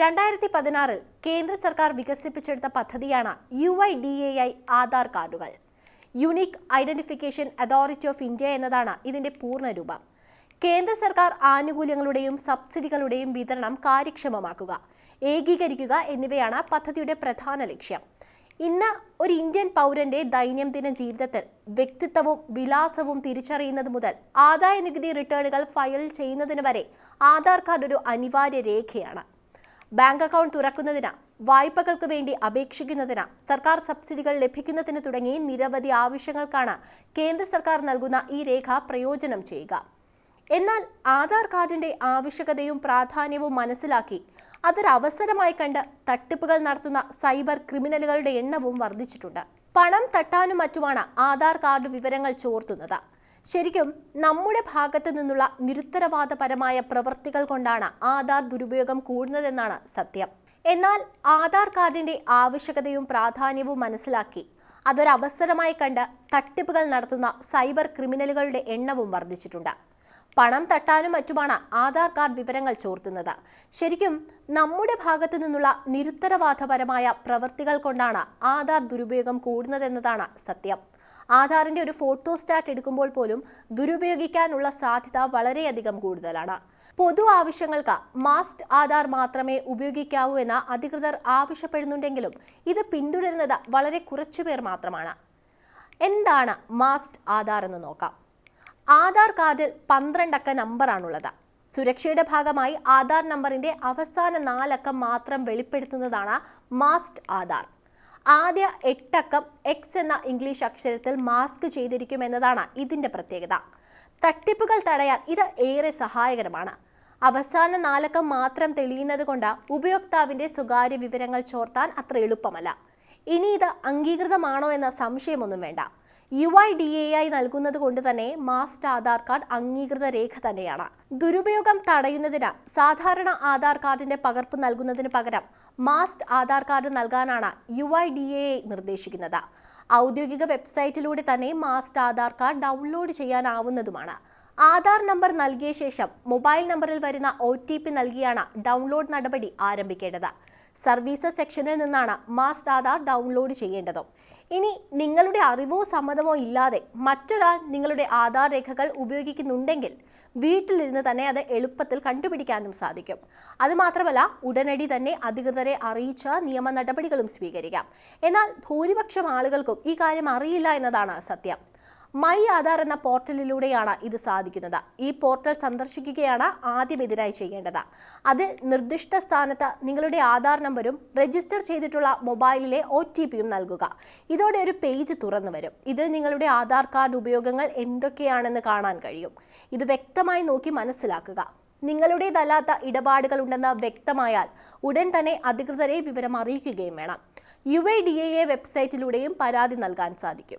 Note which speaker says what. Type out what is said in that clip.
Speaker 1: രണ്ടായിരത്തി പതിനാറിൽ കേന്ദ്ര സർക്കാർ വികസിപ്പിച്ചെടുത്ത പദ്ധതിയാണ് U I D A I Aadhaar കാർഡുകൾ. Unique identification authority of India എന്നതാണ് ഇതിന്റെ പൂർണരൂപം കേന്ദ്ര സർക്കാർ ആനുകൂല്യങ്ങളുടെയും സബ്സിഡികളുടെയും വിതരണം കാര്യക്ഷമമാക്കുക ഏകീകരിക്കുക എന്നിവയാണ് പദ്ധതിയുടെ പ്രധാന ലക്ഷ്യം. ഇന്ന് ഒരു ഇന്ത്യൻ പൗരന്റെ ദൈനംദിന ജീവിതത്തിൽ വ്യക്തിത്വവും വിലാസവും തിരിച്ചറിയുന്നത് മുതൽ ആദായ നികുതി റിട്ടേണുകൾ ഫയൽ ചെയ്യുന്നതിന് വരെ ആധാർ കാർഡ് ഒരു അനിവാര്യ രേഖയാണ്. ബാങ്ക് അക്കൗണ്ട് തുറക്കുന്നതിന് വായ്പകൾക്ക് വേണ്ടി അപേക്ഷിക്കുന്നതിന് സർക്കാർ സബ്സിഡികൾ ലഭിക്കുന്നതിന് തുടങ്ങി നിരവധി ആവശ്യങ്ങൾക്കാണ് കേന്ദ്ര സർക്കാർ നൽകുന്ന ഈ രേഖ പ്രയോജനം ചെയ്യുക. എന്നാൽ ആധാർ കാർഡിന്റെ ആവശ്യകതയും പ്രാധാന്യവും മനസ്സിലാക്കി അതൊരവസരമായി കണ്ട് തട്ടിപ്പുകൾ നടത്തുന്ന സൈബർ ക്രിമിനലുകളുടെ എണ്ണവും വർദ്ധിച്ചിട്ടുണ്ട്. പണം തട്ടാനും മറ്റുമാണ് ആധാർ കാർഡ് വിവരങ്ങൾ ചോർത്തുന്നത്. ശരിക്കും നമ്മുടെ ഭാഗത്തു നിന്നുള്ള നിരുത്തരവാദപരമായ പ്രവൃത്തികൾ കൊണ്ടാണ് ആധാർ ദുരുപയോഗം കൂടുന്നതെന്നാണ് സത്യം. എന്നാൽ ആധാർ കാർഡിന്റെ ആവശ്യകതയും പ്രാധാന്യവും മനസ്സിലാക്കി അതൊരവസരമായി കണ്ട് തട്ടിപ്പുകൾ നടത്തുന്ന സൈബർ ക്രിമിനലുകളുടെ എണ്ണവും വർദ്ധിച്ചിട്ടുണ്ട്. പണം തട്ടാനും മറ്റുമാണ് ആധാർ കാർഡ് വിവരങ്ങൾ ചോർത്തുന്നത്. ശരിക്കും നമ്മുടെ ഭാഗത്തു നിന്നുള്ള നിരുത്തരവാദപരമായ പ്രവൃത്തികൾ കൊണ്ടാണ് ആധാർ ദുരുപയോഗം കൂടുന്നതെന്നതാണ് സത്യം. ആധാറിന്റെ ഒരു ഫോട്ടോ സ്റ്റാറ്റ് എടുക്കുമ്പോൾ പോലും ദുരുപയോഗിക്കാനുള്ള സാധ്യത വളരെയധികം കൂടുതലാണ്. പൊതു ആവശ്യങ്ങൾക്ക് മാസ്റ്റ് ആധാർ മാത്രമേ ഉപയോഗിക്കാവൂ എന്ന് അധികൃതർ ആവശ്യപ്പെടുന്നുണ്ടെങ്കിലും ഇത് പിന്തുടരുന്നത് വളരെ കുറച്ചു പേർ മാത്രമാണ്. എന്താണ് മാസ്റ്റ് ആധാർ എന്ന് നോക്കാം. ആധാർ കാർഡിൽ പന്ത്രണ്ടക്ക നമ്പറാണുള്ളത്. സുരക്ഷയുടെ ഭാഗമായി ആധാർ നമ്പറിന്റെ അവസാന നാലക്കം മാത്രം വെളിപ്പെടുത്തുന്നതാണ് മാസ്റ്റ് ആധാർ. ആദ്യ എട്ടക്കം എക്സ് എന്ന ഇംഗ്ലീഷ് അക്ഷരത്തിൽ മാസ്ക് ചെയ്തിരിക്കും എന്നതാണ് ഇതിന്റെ പ്രത്യേകത. തട്ടിപ്പുകൾ തടയാൻ ഇത് ഏറെ സഹായകരമാണ്. അവസാന നാലക്കം മാത്രം തെളിയുന്നത് കൊണ്ട് ഉപയോക്താവിന്റെ സ്വകാര്യ വിവരങ്ങൾ ചോർത്താൻ അത്ര എളുപ്പമല്ല. ഇനി ഇത് അംഗീകൃതമാണോ എന്ന സംശയമൊന്നും വേണ്ട. U I D A I നൽകുന്നത് കൊണ്ട് തന്നെ മാസ്റ്റ് ആധാർ കാർഡ് അംഗീകൃത രേഖ തന്നെയാണ്. ദുരുപയോഗം തടയുന്നതിന് സാധാരണ ആധാർ കാർഡിന്റെ പകർപ്പ് നൽകുന്നതിന് പകരം മാസ്റ്റ് ആധാർ കാർഡ് നൽകാനാണ് യു ഐ ഡി എ നിർദ്ദേശിക്കുന്നത്. ഔദ്യോഗിക വെബ്സൈറ്റിലൂടെ തന്നെ മാസ്റ്റ് ആധാർ കാർഡ് ഡൗൺലോഡ് ചെയ്യാനാവുന്നതുമാണ്. ആധാർ നമ്പർ നൽകിയ ശേഷം മൊബൈൽ നമ്പറിൽ വരുന്ന ഒ നൽകിയാണ് ഡൗൺലോഡ് നടപടി ആരംഭിക്കേണ്ടത്. സർവീസസ് സെക്ഷനിൽ നിന്നാണ് മാസ്റ്റ് ആധാർ ഡൗൺലോഡ് ചെയ്യേണ്ടത്. ഇനി നിങ്ങളുടെ അറിവോ സമ്മതമോ ഇല്ലാതെ മറ്റൊരാൾ നിങ്ങളുടെ ആധാർ രേഖകൾ ഉപയോഗിക്കുന്നുണ്ടെങ്കിൽ വീട്ടിലിരുന്ന് തന്നെ അത് എളുപ്പത്തിൽ കണ്ടുപിടിക്കാനും സാധിക്കും. അതുമാത്രമല്ല ഉടനടി തന്നെ അധികൃതരെ അറിയിച്ച നിയമ നടപടികളും സ്വീകരിക്കാം. എന്നാൽ ഭൂരിപക്ഷം ആളുകൾക്കും ഈ കാര്യം അറിയില്ല എന്നതാണ് സത്യം. മൈ ആധാർ എന്ന പോർട്ടലിലൂടെയാണ് ഇത് സാധിക്കുന്നത്. ഈ പോർട്ടൽ സന്ദർശിക്കുകയാണ് ആദ്യം ഇതിനായി ചെയ്യേണ്ടത്. അത് നിർദ്ദിഷ്ട സ്ഥാനത്ത് നിങ്ങളുടെ ആധാർ നമ്പരും രജിസ്റ്റർ ചെയ്തിട്ടുള്ള മൊബൈലിലെ ഒ ടി പിയും നൽകുക. ഇതോടെ ഒരു പേജ് തുറന്നു വരും. ഇതിൽ നിങ്ങളുടെ ആധാർ കാർഡ് ഉപയോഗങ്ങൾ എന്തൊക്കെയാണെന്ന് കാണാൻ കഴിയും. ഇത് വ്യക്തമായി നോക്കി മനസ്സിലാക്കുക. നിങ്ങളുടേതല്ലാത്ത ഇടപാടുകൾ ഉണ്ടെന്ന് വ്യക്തമായാൽ ഉടൻ തന്നെ അധികൃതരെ വിവരം അറിയിക്കുകയും വേണം. യു ഐ ഡി എ വെബ്സൈറ്റിലൂടെയും പരാതി നൽകാൻ സാധിക്കും.